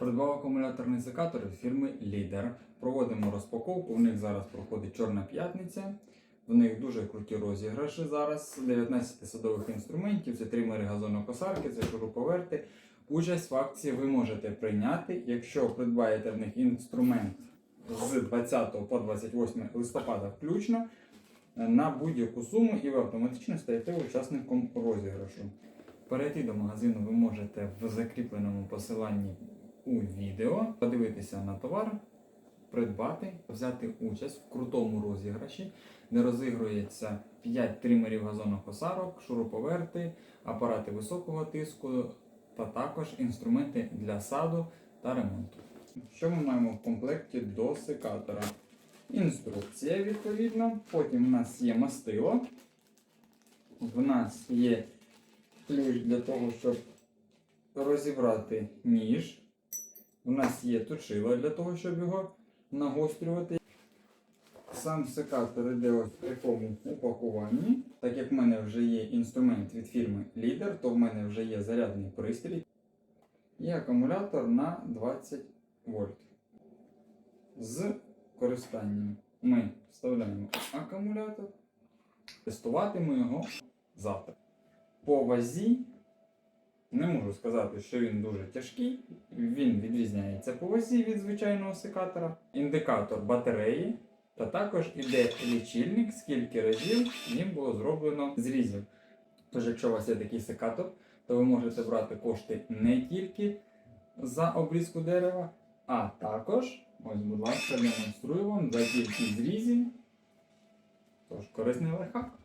Придбав акумуляторний секатор фірми Лідер. Проводимо розпаковку. У них зараз проходить Чорна п'ятниця. В них дуже круті розіграші зараз. 19 садових інструментів, це тримери газонокосарки, це шуруповерти. Участь в акції ви можете прийняти, якщо придбаєте в них інструмент з 20 по 28 листопада включно на будь-яку суму, і ви автоматично стаєте учасником розіграшу. Перейти до магазину ви можете в закріпленому посиланні у відео, подивитися на товар, придбати, взяти участь в крутому розіграші, де розігрується 5 тримерів газонокосарок, шуруповерти, апарати високого тиску та також інструменти для саду та ремонту. Що ми маємо в комплекті до секатора? Інструкція відповідно. Потім в нас є мастило. В нас є ключ для того, щоб розібрати ніж. У нас є точило для того, щоб його нагострювати. Сам секатор йде ось в такому упакуванні. Так як в мене вже є інструмент від фірми Leader, то в мене вже є зарядний пристрій і акумулятор на 20 вольт. З користанням ми вставляємо акумулятор, тестуватимемо його завтра. По вазі не можу сказати, що він дуже тяжкий. Він відрізняється по вазі від звичайного секатора. Індикатор батареї. Та також іде лічильник, скільки разів ним було зроблено зрізів. Тож, якщо у вас є такий секатор, то ви можете брати кошти не тільки за обрізку дерева, а також, ось, будь ласка, демонструю вам за кількість зрізів. Тож, корисний лайфхак.